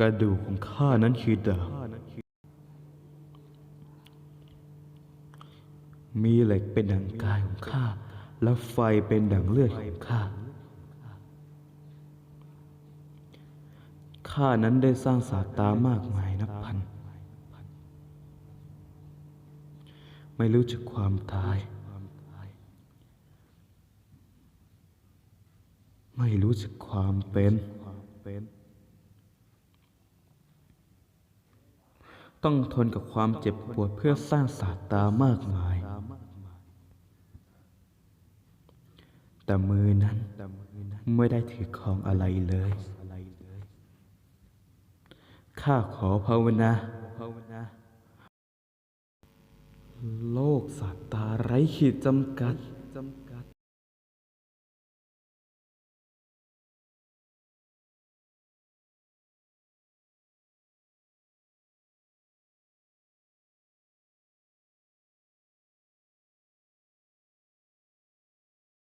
กระดูกของข้านั้นคือดาบมีเหล็กเป็นดังกายของข้า และไฟเป็นดังเลือดของข้า ข้านั้นได้สร้างสาตามากมายนับพัน ไม่รู้จักความตาย ไม่รู้จักความเป็น ต้องทนกับความเจ็บปวดเพื่อสร้างสาตามากมาย แต่มือนั้นไม่ได้ถือของอะไรเลย ข้าขอภาวนา โลกสาตาไร้ขีดจำกัด